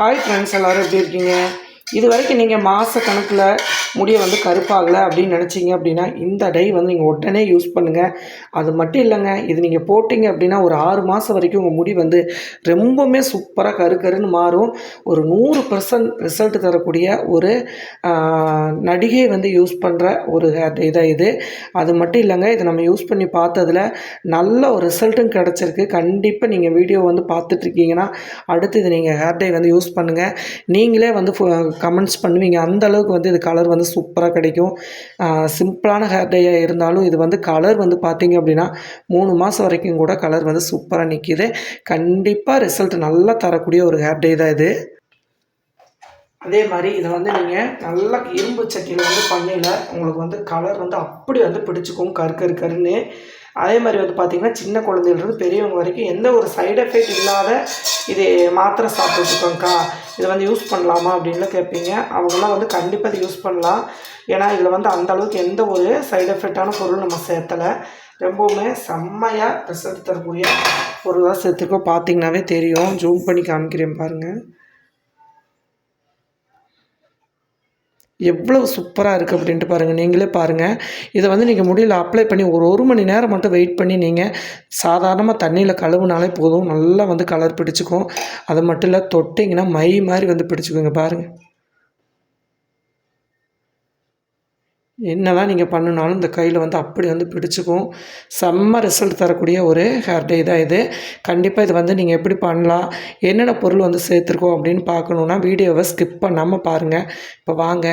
Hi friends எல்லோரும் எப்படி இருக்கீங்க? இது வரைக்கும் நீங்கள் மாத கணக்கில் முடியை வந்து கருப்பாகலை அப்படின்னு நினச்சிங்க அப்படின்னா இந்த டை வந்து நீங்கள் உடனே யூஸ் பண்ணுங்கள் அது மட்டும் இல்லைங்க இது நீங்கள் போட்டிங்க அப்படின்னா ஒரு ஆறு மாதம் வரைக்கும் உங்கள் முடி வந்து ரொம்பவுமே சூப்பராக கரு கருன்னு மாறும். ஒரு நூறு பர்சன்ட் ரிசல்ட் தரக்கூடிய ஒரு நடிகை வந்து யூஸ் பண்ணுற ஒரு ஹேர் இது. அது மட்டும் இல்லைங்க இதை நம்ம யூஸ் பண்ணி பார்த்ததுல நல்ல ஒரு ரிசல்ட்டும் கிடச்சிருக்கு. கண்டிப்பாக நீங்கள் வீடியோ வந்து பார்த்துட்ருக்கீங்கன்னா அடுத்து இது நீங்கள் ஹேர் டை வந்து யூஸ் பண்ணுங்கள் நீங்களே வந்து கமெண்ட்ஸ் பண்ணுவீங்க. அந்தளவுக்கு வந்து இது கலர் வந்து சூப்பராக கிடைக்கும். சிம்பிளான ஹேர் டையாக இருந்தாலும் இது வந்து கலர் வந்து பார்த்திங்க அப்படின்னா மூணு மாதம் வரைக்கும் கூட கலர் வந்து சூப்பராக நிற்கிது கண்டிப்பாக ரிசல்ட் நல்லா தரக்கூடிய ஒரு ஹேர் டை தான் இது. அதே மாதிரி இதை வந்து நீங்கள் நல்லா இரும்பு சட்டியில் வந்து பண்ணையில் உங்களுக்கு வந்து கலர் வந்து அப்படி வந்து பிடிச்சிக்கும் கரு கரு கருன்னு. அதே மாதிரி வந்து பார்த்திங்கன்னா சின்ன குழந்தையிலிருந்து பெரியவங்க வரைக்கும் எந்த ஒரு சைடு எஃபெக்ட் இல்லாத இது மாத்திரை சாப்பிட்டுருக்கோங்க்கா இதை வந்து யூஸ் பண்ணலாமா அப்படின்லாம் கேட்பீங்க அவங்களாம் வந்து கண்டிப்பாக இதை யூஸ் பண்ணலாம். ஏன்னா இதில் வந்து அந்த அளவுக்கு எந்த ஒரு சைடு எஃபெக்டான பொருள் நம்ம சேர்த்தலை. ரொம்பவுமே செம்மையாக ரிசல்ட் தரக்கூடிய பொருளாக சேர்த்துருக்கோம். பார்த்தீங்கன்னாவே தெரியும். ஜூம் பண்ணி காமிக்கிறேன் பாருங்கள் எவ்வளோ சூப்பராக இருக்குது அப்படின்ட்டு பாருங்கள் நீங்களே பாருங்கள் இதை வந்து நீங்கள் முடியல அப்ளை பண்ணி ஒரு ஒரு மணி நேரம் மட்டும் வெயிட் பண்ணி நீங்கள் சாதாரணமாக தண்ணியில் கழுவுனாலே போதும். நல்லா வந்து கலர் பிடிச்சிக்கும். அது மட்டும் இல்லை தொட்டிங்கன்னா மை மாதிரி வந்து பிடிச்சிக்குங்க பாருங்கள் என்னதான் நீங்கள் பண்ணினாலும் இந்த கையில் வந்து அப்படி வந்து பிடிச்சிக்கும். செம்ம ரிசல்ட் தரக்கூடிய ஒரு ஹேர் டை தான் இது. கண்டிப்பாக இது வந்து நீங்கள் எப்படி பண்ணலாம் என்னென்ன பொருள் வந்து சேர்த்துருக்கோம் அப்படின்னு பார்க்கணுன்னா வீடியோவை ஸ்கிப் பண்ணாமல் பாருங்கள் இப்போ வாங்க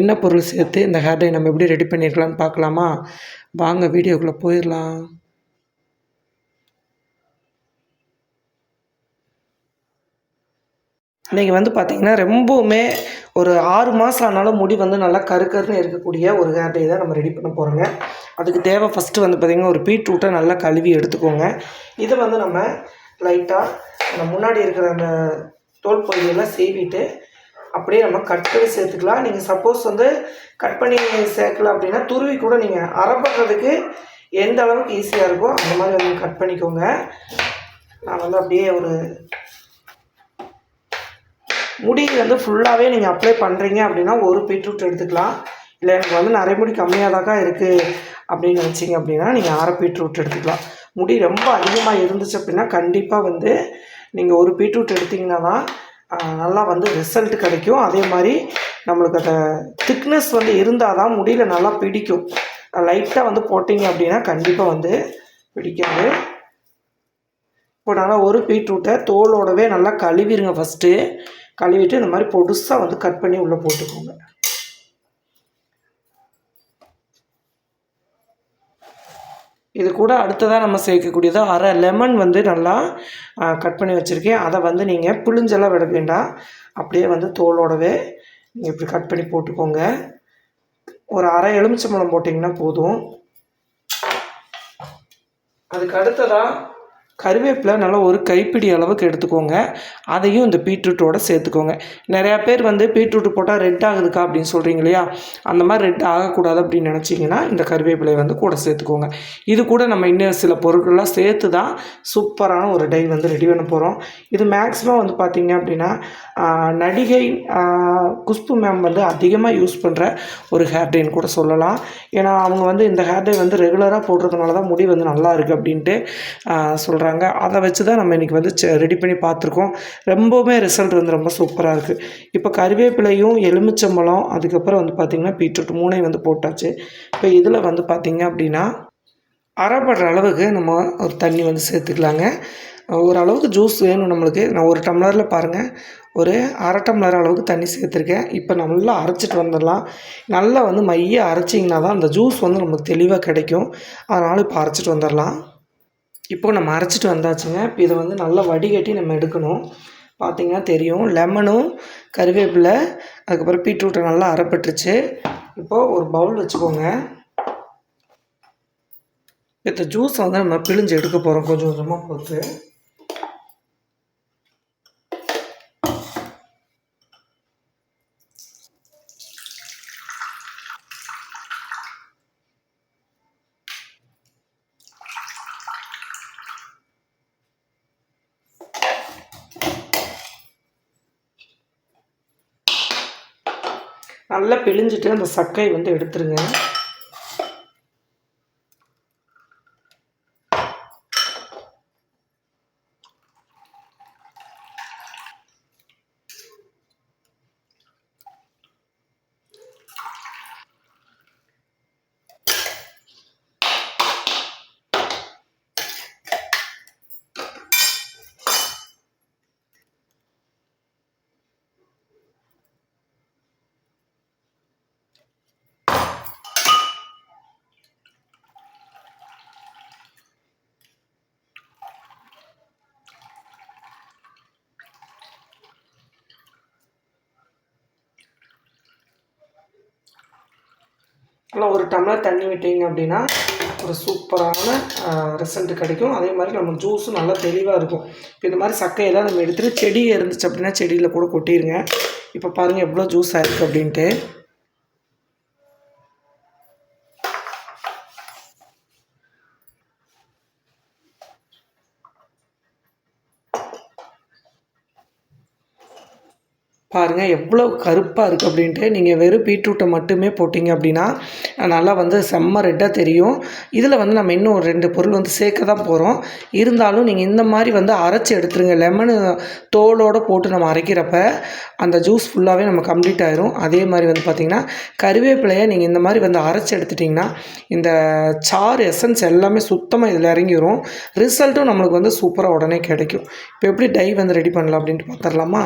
என்ன பொருள் சேர்த்து இந்த ஹேர் டை நம்ம எப்படி ரெடி பண்ணியிருக்கலாம்னு பார்க்கலாமா? வாங்க வீடியோக்குள்ளே போயிடலாம். நீங்கள் வந்து பார்த்தீங்கன்னா ரொம்பவுமே ஒரு ஆறு மாதம் ஆனாலும் முடி வந்து நல்லா கருக்கருன்னு இருக்கக்கூடிய ஒரு ஹேர் டே தான் நம்ம ரெடி பண்ண போகிறோங்க அதுக்கு தேவை ஃபஸ்ட்டு வந்து பார்த்திங்கன்னா ஒரு பீட்ரூட்டை நல்லா கழுவி எடுத்துக்கோங்க. இதை வந்து நம்ம லைட்டாக அந்த முன்னாடி இருக்கிற அந்த தோல் பகுதியெல்லாம் சேவிட்டு அப்படியே நம்ம கட் பண்ணி சேர்த்துக்கலாம். நீங்கள் சப்போஸ் வந்து கட் பண்ணி சேர்க்கலாம் அப்படின்னா துருவி கூட நீங்கள் அறப்படுறதுக்கு எந்த அளவுக்கு ஈஸியாக இருக்கோ அந்த மாதிரி வந்து கட் பண்ணிக்கோங்க. நான் வந்து அப்படியே ஒரு முடி வந்து ஃபுல்லாகவே நீங்கள் அப்ளை பண்ணுறீங்க அப்படின்னா ஒரு பீட்ரூட் எடுத்துக்கலாம். இல்லை எனக்கு வந்து நிறைய முடி கம்மியாக தாக்கா இருக்குது அப்படின்னு நினச்சிங்க அப்படின்னா நீங்கள் அரை பீட்ரூட் எடுத்துக்கலாம். முடி ரொம்ப அதிகமாக இருந்துச்சு அப்படின்னா கண்டிப்பாக வந்து நீங்கள் ஒரு பீட்ரூட் எடுத்திங்கன்னா தான் நல்லா வந்து ரிசல்ட் கிடைக்கும். அதே மாதிரி நம்மளுக்கு அந்த திக்னஸ் வந்து இருந்தால் தான் முடியல நல்லா பிடிக்கும். லைட்டாக வந்து போட்டிங்க அப்படின்னா கண்டிப்பாக வந்து பிடிக்காது. இப்போ நல்லா ஒரு பீட்ரூட்டை தோலோடவே நல்லா கழுவிடுங்க ஃபஸ்ட்டு கழுவிட்டு இந்த மாதிரி பொடுசாக வந்து கட் பண்ணி உள்ளே போட்டுக்கோங்க. இது கூட அடுத்ததாக நம்ம சேர்க்கக்கூடியது அரை லெமன் வந்து நல்லா கட் பண்ணி வச்சுருக்கேன். அதை வந்து நீங்கள் புளிஞ்செல்லாம் விட வேண்டாம். அப்படியே வந்து தோலோடவே நீங்கள் இப்படி கட் பண்ணி போட்டுக்கோங்க. ஒரு அரை எலுமிச்சம்பழம் போட்டிங்கன்னா போதும். அதுக்கு அடுத்ததாக கருவேப்பிலை நல்லா ஒரு கைப்பிடி அளவுக்கு எடுத்துக்கோங்க. அதையும் இந்த பீட்ரூட்டோட சேர்த்துக்கோங்க. நிறையா பேர் வந்து பீட்ரூட் போட்டால் ரெட் ஆகுதுக்கா அப்படின்னு சொல்கிறீங்க இல்லையா? அந்த மாதிரி ரெட் ஆகக்கூடாது அப்படின்னு நினச்சிங்கன்னா இந்த கருவேப்பிலை வந்து கூட சேர்த்துக்கோங்க. இது கூட நம்ம இன்னும் சில பொருட்கள்லாம் சேர்த்து தான் சூப்பரான ஒரு டை வந்து ரெடி பண்ண போகிறோம் இது மேக்ஸிமம் வந்து பார்த்திங்க அப்படின்னா நடிகை குஷ்பு மேம் வந்து அதிகமாக யூஸ் பண்ணுற ஒரு ஹேர் டைன்னு கூட சொல்லலாம். ஏன்னா அவங்க வந்து இந்த ஹேர் டை வந்து ரெகுலராக போடுறதுனால தான் முடி வந்து நல்லா இருக்குது அப்படின்ட்டு சொல்கிறாங்க அதை வச்சு தான் நம்ம இன்றைக்கி வந்து ரெடி பண்ணி பார்த்துருக்கோம். ரொம்பவுமே ரிசல்ட் வந்து ரொம்ப சூப்பராக இருக்குது இப்போ கருவேப்பிலையும் எலுமிச்சம்பழம் அதுக்கப்புறம் வந்து பார்த்திங்கன்னா பீட்ரூட் மூணையும் வந்து போட்டாச்சு. இப்போ இதில் வந்து பார்த்திங்க அப்படின்னா அரைப்படுற அளவுக்கு நம்ம ஒரு தண்ணி வந்து சேர்த்துக்கலாங்க. ஓரளவுக்கு ஜூஸ் வேணும் நம்மளுக்கு. நான் ஒரு டம்ளரில் பாருங்கள் ஒரு அரை டம்ளர் அளவுக்கு தண்ணி சேர்த்துருக்கேன். இப்போ நல்லா அரைச்சிட்டு வந்துடலாம். நல்லா வந்து மைய அரைச்சிங்கன்னா தான் அந்த ஜூஸ் வந்து நமக்கு தெளிவாக கிடைக்கும். அதனால் இப்போ அரைச்சிட்டு வந்துடலாம். இப்போ நம்ம அரைச்சிட்டு வந்தாச்சுங்க. இப்போ இதை வந்து நல்லா வடிகட்டி நம்ம எடுக்கணும். பார்த்தீங்கன்னா தெரியும். லெமனும் கருவேப்பிலை அதுக்கப்புறம் பீட்ரூட்டை நல்லா அரைப்பட்டுருச்சு. இப்போது ஒரு பவுல் வச்சுக்கோங்க. இந்த ஜூஸை வந்து நம்ம பிழிஞ்சு எடுக்க போகிறோம் கொஞ்சம் கொஞ்சமாக போட்டு. நல்லா பிழிஞ்சிட்டு அந்த சக்கையை வந்து எடுத்துருங்க. நல்லா ஒரு டம்ளர் தண்ணி விட்டீங்க அப்படின்னா ஒரு சூப்பரான ரிசல்ட் கிடைக்கும். அதே மாதிரி நம்ம ஜூஸும் நல்லா தெளிவாக இருக்கும். இப்போ இந்த மாதிரி சக்கையெல்லாம் நம்ம எடுத்துகிட்டு செடி இருந்துச்சு அப்படின்னா செடியில் கூட கொட்டிடுங்க இப்போ பாருங்கள் எவ்வளோ ஜூஸ் ஆயிருக்கு அப்படின்ட்டு. பாருங்கள் எவ்வளோ கருப்பாக இருக்குது அப்படின்ட்டு. நீங்கள் வெறும் பீட்ரூட்டை மட்டுமே போட்டிங்க அப்படின்னா நல்லா வந்து செம்ம ரெட்டாக தெரியும். இதில் வந்து நம்ம இன்னும் ஒரு ரெண்டு பொருள் வந்து சேர்க்க தான் போகிறோம் இருந்தாலும் நீங்கள் இந்த மாதிரி வந்து அரைச்சி எடுத்துருங்க. லெமனு தோலோடு போட்டு நம்ம அரைக்கிறப்ப அந்த ஜூஸ் ஃபுல்லாகவே நம்ம கம்ப்ளீட் ஆயிரும். அதே மாதிரி வந்து பார்த்திங்கன்னா கருவேப்பிலையை நீங்கள் இந்த மாதிரி வந்து அரைச்சி எடுத்துட்டிங்கன்னா இந்த சார் எசன்ஸ் எல்லாமே சுத்தமாக இதில் இறங்கிடும் ரிசல்ட்டும் நம்மளுக்கு வந்து சூப்பராக உடனே கிடைக்கும். இப்போ எப்படி டை வந்து ரெடி பண்ணலாம் அப்படின்ட்டு பார்த்துடலாமா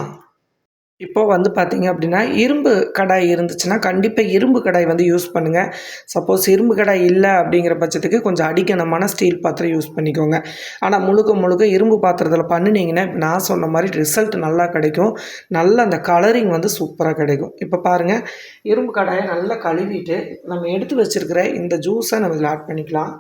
இப்போ வந்து பார்த்தீங்க அப்படின்னா இரும்பு கடாய் இருந்துச்சுன்னா கண்டிப்பாக இரும்பு கடாய் வந்து யூஸ் பண்ணுங்கள் சப்போஸ் இரும்பு கடாய் இல்லை அப்படிங்கிற பட்சத்துக்கு கொஞ்சம் அடிக்கணமான ஸ்டீல் பாத்திரம் யூஸ் பண்ணிக்கோங்க. ஆனால் முழுக்க முழுக்க இரும்பு பாத்திரத்தில் பண்ணினீங்கன்னா நான் சொன்ன மாதிரி ரிசல்ட் நல்லா கிடைக்கும். நல்ல அந்த கலரிங் வந்து சூப்பராக கிடைக்கும். இப்போ பாருங்கள் இரும்பு கடாயை நல்லா கழுவிட்டு நம்ம எடுத்து வச்சுருக்கிற இந்த ஜூஸை நம்ம இதில் ஆட் பண்ணிக்கலாம்.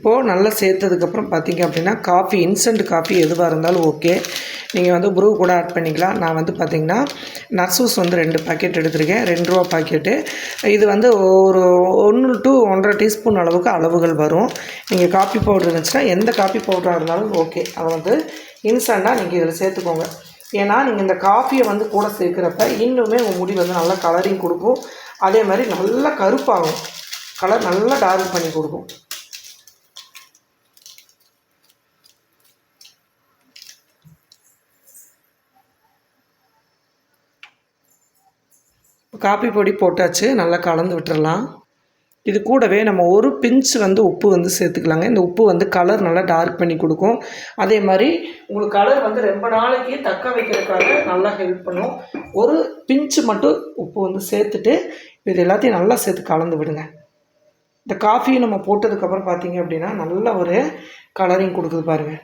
இப்போது நல்லா சேர்த்ததுக்கப்புறம் பார்த்தீங்க அப்படின்னா காஃபி இன்ஸ்டன்ட் காஃபி எதுவாக இருந்தாலும் ஓகே நீங்கள் வந்து ப்ரூ கூட ஆட் பண்ணிக்கலாம். நான் வந்து பார்த்திங்கன்னா நர்சூஸ் வந்து ரெண்டு பாக்கெட் எடுத்திருக்கேன். ரெண்டு ரூபா பாக்கெட்டு இது வந்து ஒரு ஒன்று டு ஒன்றரை டீஸ்பூன் அளவுக்கு அளவுகள் வரும். நீங்கள் காஃபி பவுடர் இருந்துச்சுன்னா எந்த காஃபி பவுடராக இருந்தாலும் ஓகே அதை வந்து இன்ஸ்டண்ட்டாக நீங்கள் இதில் சேர்த்துக்கோங்க. ஏன்னா நீங்கள் இந்த காஃபியை வந்து கூட சேர்க்குறப்ப இன்னுமே உங்கள் முடி வந்து நல்லா கலரிங் கொடுக்கும். அதே மாதிரி நல்லா கருப்பாகும். கலர் நல்லா டார்க் பண்ணி கொடுக்கும். காப்பி பொடி போட்டாச்சு நல்லா கலந்து விட்டுறலாம். இது கூடவே நம்ம ஒரு பிஞ்ச் வந்து உப்பு வந்து சேர்த்துக்கலாங்க. இந்த உப்பு வந்து கலர் நல்லா டார்க் பண்ணி கொடுக்கும். அதே மாதிரி உங்களுக்கு கலர் வந்து ரொம்ப நாளைக்கு தக்க வைக்கிறதுக்காக நல்லா ஹெல்ப் பண்ணும். ஒரு பிஞ்சு மட்டும் உப்பு வந்து சேர்த்துட்டு இது எல்லாத்தையும் நல்லா சேர்த்து கலந்து விடுங்க. இந்த காஃபியை நம்ம போட்டதுக்கப்புறம் பார்த்தீங்க அப்படின்னா நல்ல ஒரு கலரிங் கொடுக்குது பாருங்கள்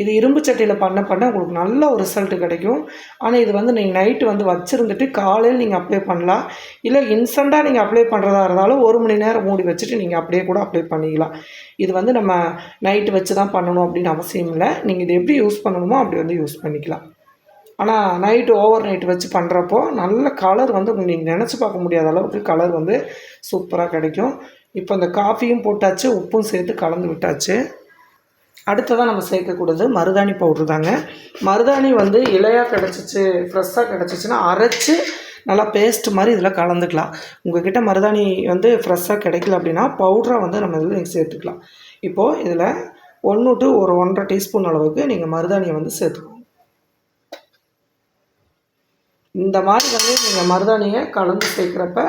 இது இரும்பு சட்டியில் பண்ண பண்ண உங்களுக்கு நல்ல ஒரு ரிசல்ட் கிடைக்கும். ஆனால் இது வந்து நீங்கள் நைட்டு வந்து வச்சுருந்துட்டு காலையில் நீங்கள் அப்ளை பண்ணலாம். இல்லை இன்ஸ்டண்ட்டாக நீங்கள் அப்ளை பண்ணுறதா இருந்தாலும் ஒரு மணி நேரம் மூடி வச்சுட்டு நீங்கள் அப்படியே கூட அப்ளை பண்ணிக்கலாம். இது வந்து நம்ம நைட்டு வச்சு தான் பண்ணணும் அப்படின்னு அவசியம் இல்லை. நீங்கள் இது எப்படி யூஸ் பண்ணணுமோ அப்படி வந்து யூஸ் பண்ணிக்கலாம். ஆனால் நைட்டு ஓவர் நைட் வச்சு பண்ணுறப்போ நல்ல கலர் வந்து நீங்கள் நினச்சி பார்க்க முடியாத அளவுக்கு கலர் வந்து சூப்பராக கிடைக்கும். இப்போ இந்த காஃபியும் போட்டாச்சு உப்பும் சேர்த்து கலந்து விட்டாச்சு. அடுத்ததாக நம்ம சேர்க்கக்கூடாது மருதாணி பவுட்ரு தாங்க. மருதாணி வந்து இலையாக கிடச்சிச்சு ஃப்ரெஷ்ஷாக கிடச்சிச்சின்னா அரைச்சி நல்லா பேஸ்ட் மாதிரி இதில் கலந்துக்கலாம். உங்கள்கிட்ட மருதாணி வந்து ஃப்ரெஷ்ஷாக கிடைக்கல அப்படின்னா பவுட்ராக வந்து நம்ம இதில் நீங்கள் சேர்த்துக்கலாம். இப்போது இதில் ஒன்று டு ஒரு ஒன்றரை டீஸ்பூன் அளவுக்கு நீங்கள் மருதாணியை வந்து சேர்த்துக்கோங்க. இந்த மாதிரி வந்து நீங்கள் மருதாணியை கலந்து சேர்க்குறப்ப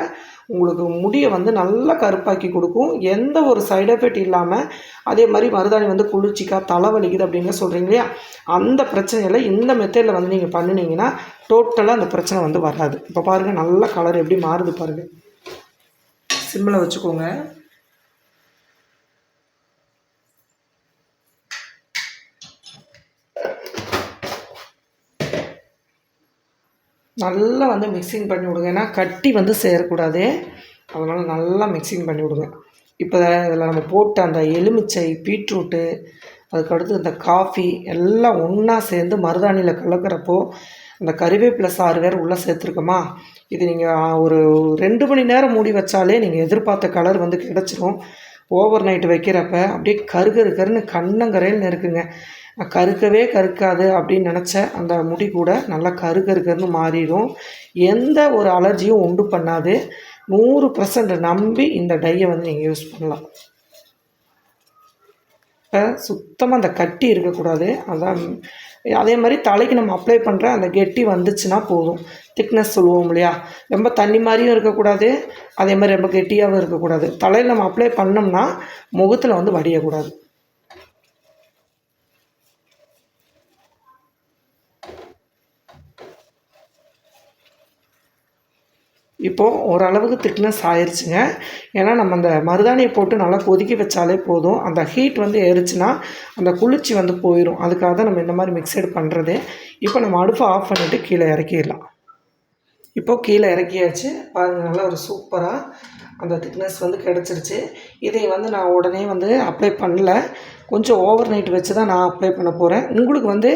உங்களுக்கு முடியை வந்து நல்லா கருப்பாக்கி கொடுக்கும். எந்த ஒரு சைடு எஃபெக்ட் இல்லாமல் அதே மாதிரி மருதாணி வந்து குளிர்ச்சிக்கா தலைவலிக்குது அப்படின்னு சொல்கிறீங்க இல்லையா? அந்த பிரச்சனையில் இந்த மெத்தடில் வந்து நீங்கள் பண்ணினீங்கன்னா டோட்டலாக அந்த பிரச்சனை வந்து வராது. இப்போ பாருங்கள் நல்ல கலர் எப்படி மாறுது பாருங்கள் சிம்மில் வச்சுக்கோங்க. நல்லா வந்து மிக்சிங் பண்ணி விடுங்க. ஏன்னா கட்டி வந்து சேரக்கூடாது. அதனால் நல்லா மிக்சிங் பண்ணி விடுங்க. இப்போ இதில் நம்ம போட்ட அந்த எலுமிச்சை பீட்ரூட்டு அதுக்கடுத்து இந்த காஃபி எல்லாம் ஒன்றா சேர்ந்து மருதாணியில் கலக்கிறப்போ அந்த கறிவேப்பிலை சாறு வேறு உள்ளே சேர்த்துருக்கோமா? இது நீங்கள் ஒரு ரெண்டு மணி நேரம் மூடி வச்சாலே நீங்கள் எதிர்பார்த்த கலர் வந்து கிடச்சிரும். ஓவர் நைட் வைக்கிறப்ப அப்படியே கருகரு கருன்னு கண்ணங்கரையில் இருக்குங்க. கருக்கவே கருக்காது அப்படின்னு நினச்ச அந்த முடி கூட நல்லா கருகருக்கருன்னு மாறிடும். எந்த ஒரு அலர்ஜியும் உண்டு பண்ணாது. நூறு பர்சன்ட் நம்பி இந்த டையை வந்து நீங்கள் யூஸ் பண்ணலாம். இப்போ சுத்தமாக அந்த கட்டி இருக்கக்கூடாது. அதான் அதே மாதிரி தலைக்கு நம்ம அப்ளை பண்ணுற அந்த கெட்டி வந்துச்சுன்னா போதும். திக்னஸ் சொல்லுவோம் இல்லையா? ரொம்ப தண்ணி மாதிரியும் இருக்கக்கூடாது. அதே மாதிரி ரொம்ப கெட்டியாகவும் இருக்கக்கூடாது. தலையில் நம்ம அப்ளை பண்ணோம்னா முகத்தில் வந்து வடியக்கூடாது. இப்போது ஓரளவுக்கு திக்னஸ் ஆயிடுச்சுங்க ஏன்னா நம்ம அந்த மருதாணியை போட்டு நல்லா கொதிக்க வச்சாலே போதும். அந்த ஹீட் வந்து ஏறிச்சுன்னா அந்த குளிர்ச்சி வந்து போயிடும் அதுக்காக தான் நம்ம இந்த மாதிரி மிக்சடு பண்ணுறது இப்போ நம்ம அடுப்பை ஆஃப் பண்ணிவிட்டு கீழே இறக்கிடலாம். இப்போது கீழே இறக்கியாச்சு. பாருங்கள் நல்லா ஒரு சூப்பராக அந்த திக்னஸ் வந்து கிடச்சிருச்சு. இதை வந்து நான் உடனே வந்து அப்ளை பண்ணல. கொஞ்சம் ஓவர் நைட் வச்சு தான் நான் அப்ளை பண்ண போகிறேன் உங்களுக்கு வந்து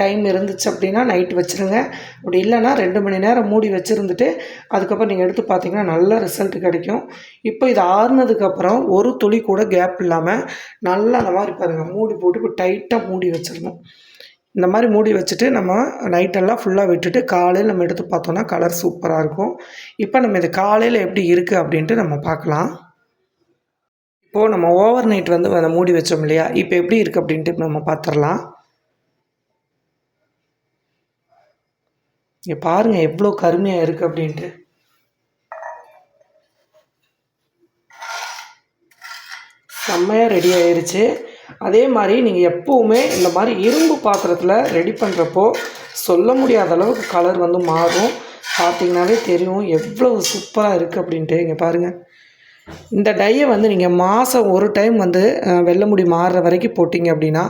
டைம் இருந்துச்சு அப்படின்னா நைட் வச்சுருங்க. அப்படி இல்லைன்னா ரெண்டு மணி நேரம் மூடி வச்சுருந்துட்டு அதுக்கப்புறம் நீங்கள் எடுத்து பார்த்தீங்கன்னா நல்ல ரிசல்ட் கிடைக்கும். இப்போ இது ஆறுனதுக்கப்புறம் ஒரு துளி கூட கேப் இல்லாமல் நல்லா அந்த மாதிரி பாருங்கள் மூடி போட்டு இப்போ டைட்டாக மூடி வச்சிடணும். இந்த மாதிரி மூடி வச்சுட்டு நம்ம நைட்டெல்லாம் ஃபுல்லாக விட்டுட்டு காலையில் நம்ம எடுத்து பார்த்தோன்னா கலர் சூப்பராக இருக்கும். இப்போ நம்ம இது காலையில் எப்படி இருக்குது அப்படின்ட்டு நம்ம பார்க்கலாம். இப்போது நம்ம ஓவர் நைட் வந்து அதை மூடி வச்சோம் இல்லையா? இப்போ எப்படி இருக்குது அப்படின்ட்டு நம்ம பார்த்துடலாம். இங்கே பாருங்கள் எவ்வளோ கருமையாக இருக்குது அப்படின்ட்டு. செம்மையாக ரெடி ஆயிடுச்சு அதே மாதிரி நீங்கள் எப்போவுமே இந்த மாதிரி இரும்பு பாத்திரத்தில் ரெடி பண்ணுறப்போ சொல்ல முடியாத அளவுக்கு கலர் வந்து மாறும். பார்த்தீங்கன்னாவே தெரியும் எவ்வளோ சூப்பராக இருக்குது அப்படின்ட்டு. இங்கே பாருங்கள் இந்த டையை வந்து நீங்கள் மாதம் ஒரு டைம் வந்து வெள்ளை முடி மாறுற வரைக்கும் போட்டிங்க அப்படின்னா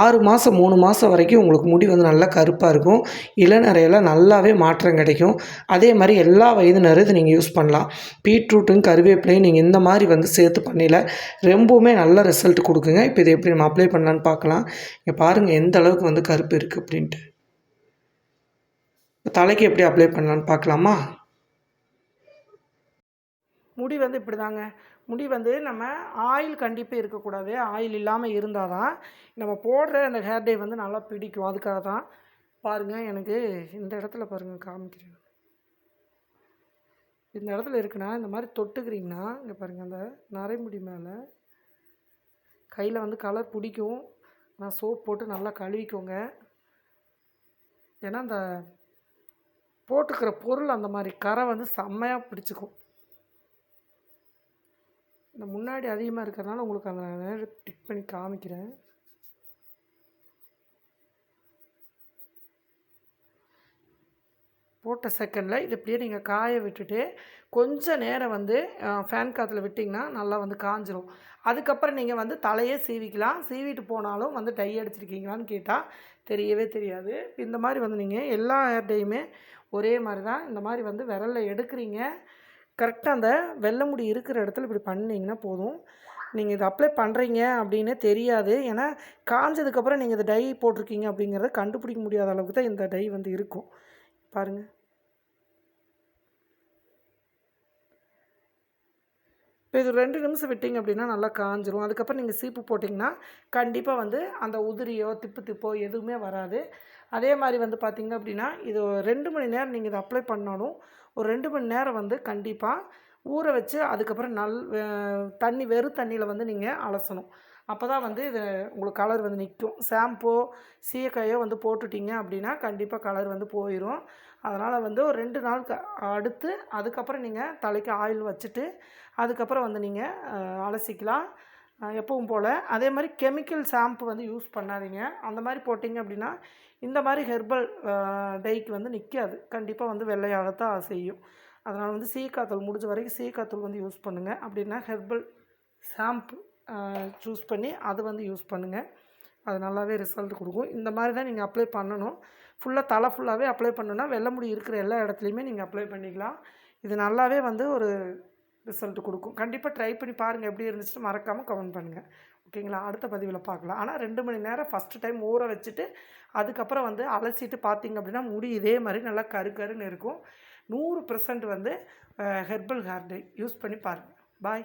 ஆறு மாதம் மூணு மாதம் வரைக்கும் உங்களுக்கு முடி வந்து நல்லா கருப்பாக இருக்கும். இளநறையெல்லாம் நல்லாவே மாற்றம் கிடைக்கும். அதே மாதிரி எல்லா வயதினரும் இது நீங்கள் யூஸ் பண்ணலாம். பீட்ரூட்டும் கருவேப்பிலையும் நீங்கள் இந்த மாதிரி வந்து சேர்த்து பண்ணல ரொம்பவுமே நல்ல ரிசல்ட் கொடுக்குங்க. இப்போ இதை எப்படி நம்ம அப்ளை பண்ணலான்னு பார்க்கலாம். இங்கே பாருங்கள் எந்த அளவுக்கு வந்து கருப்பு இருக்குது அப்படின்ட்டு. தலைக்கு எப்படி அப்ளை பண்ணலான்னு பார்க்கலாமா? முடி வந்து இப்படி தாங்க முடி வந்து நம்ம ஆயில் கண்டிப்பாக இருக்கக்கூடாது. ஆயில் இல்லாமல் இருந்தால் தான் நம்ம போடுற அந்த ஹேர் டே வந்து நல்லா பிடிக்கும். அதுக்காக தான் பாருங்கள் எனக்கு இந்த இடத்துல பாருங்கள் காமிக்கிறேன். இந்த இடத்துல இருக்குன்னா இந்த மாதிரி தொட்டுக்கிறீங்கன்னா இங்கே பாருங்கள் அந்த நரைமுடி மேலே கையில் வந்து கலர் பிடிக்கும். நான் சோப் போட்டு நல்லா கழுவிக்கோங்க. ஏன்னா அந்த போட்டுக்கிற பொருள் அந்த மாதிரி கரை வந்து செம்மையாக பிடிச்சிக்கும். இந்த முன்னாடி அதிகமாக இருக்கிறதுனால உங்களுக்கு அந்த நேரம் டிக் பண்ணி காமிக்கிறேன். போட்ட செகண்டில் இது இப்படியே நீங்கள் காய விட்டுட்டு கொஞ்சம் நேரம் வந்து ஃபேன் காற்றுல விட்டிங்கன்னா நல்லா வந்து காஞ்சிரும். அதுக்கப்புறம் நீங்கள் வந்து தலையே சீவிக்கலாம். சீவிட்டு போனாலும் வந்து டை அடிச்சிருக்கீங்களான்னு கேட்டால் தெரியவே தெரியாது. இந்த மாதிரி வந்து நீங்கள் எல்லா ஹேர் டையுமே ஒரே மாதிரி தான் இந்த மாதிரி வந்து விரலில் எடுக்கிறீங்க. கரெக்டாக அந்த வெள்ளை முடி இருக்கிற இடத்துல இப்படி பண்ணிங்கன்னா போதும். நீங்கள் இதை அப்ளை பண்ணுறீங்க அப்படின்னு தெரியாது. ஏன்னா காஞ்சதுக்கப்புறம் நீங்கள் இந்த டை போட்டிருக்கீங்க அப்படிங்கிறத கண்டுபிடிக்க முடியாத அளவுக்கு தான் இந்த டை வந்து இருக்கும். பாருங்கள் இப்போ இது ரெண்டு நிமிஷம் விட்டிங்க அப்படின்னா நல்லா காஞ்சிரும். அதுக்கப்புறம் நீங்கள் சீப்பு போட்டிங்கன்னா கண்டிப்பாக வந்து அந்த உதிரியோ திப்பு திப்போ எதுவுமே வராது. அதே மாதிரி வந்து பார்த்திங்க அப்படின்னா இது ரெண்டு மணி நேரம் நீங்கள் இதை அப்ளை பண்ணாலும் ஒரு ரெண்டு மணி நேரம் வந்து கண்டிப்பாக ஊற வச்சு அதுக்கப்புறம் நல் தண்ணி வெறும் தண்ணியில் வந்து நீங்கள் அலசணும். அப்போ தான் வந்து இது உங்களுக்கு கலர் வந்து நிற்கும் ஷாம்போ சீயக்காயோ வந்து போட்டுட்டிங்க அப்படின்னா கண்டிப்பாக கலர் வந்து போயிடும் அதனால் வந்து ஒரு ரெண்டு நாள் க அடுத்து அதுக்கப்புறம் நீங்கள் தலைக்கு ஆயில் வச்சுட்டு அதுக்கப்புறம் வந்து நீங்கள் அலசிக்கலாம். எப்பவும் போல். அதே மாதிரி கெமிக்கல் ஷாம்பு வந்து யூஸ் பண்ணாதீங்க. அந்த மாதிரி போட்டிங்க அப்படின்னா இந்த மாதிரி ஹெர்பல் டைக்கு வந்து நிற்காது கண்டிப்பாக வந்து வெள்ளையாகத்தான் செய்யும். அதனால் வந்து சீக்காத்தூள் முடிஞ்ச வரைக்கும் சீக்காத்தூள் வந்து யூஸ் பண்ணுங்கள் அப்படின்னா ஹெர்பல் ஷாம்பு சூஸ் பண்ணி அது வந்து யூஸ் பண்ணுங்கள் அது நல்லாவே ரிசல்ட் கொடுக்கும். இந்த மாதிரி தான் நீங்கள் அப்ளை பண்ணணும். ஃபுல்லாக தலை ஃபுல்லாகவே அப்ளை பண்ணணுன்னா வெள்ளை முடி இருக்கிற எல்லா இடத்துலையுமே நீங்கள் அப்ளை பண்ணிக்கலாம். இது நல்லாவே வந்து ஒரு ரிசல்ட் கொடுக்கும். கண்டிப்பாக ட்ரை பண்ணி பாருங்கள் எப்படி இருந்துச்சுன்னு மறக்காமல் கமெண்ட் பண்ணுங்கள் ஓகேங்களா அடுத்த பதிவில் பார்க்கலாம். ஆனால் ரெண்டு மணி நேரம் ஃபஸ்ட்டு டைம் ஊற வச்சுட்டு அதுக்கப்புறம் வந்து அலசிட்டு பார்த்தீங்க அப்படின்னா முடி இதே மாதிரி நல்லா கரு கருன்னு இருக்கும். நூறு பர்சன்ட் வந்து ஹெர்பல் ஹேர் யூஸ் பண்ணி பாருங்கள் பாய்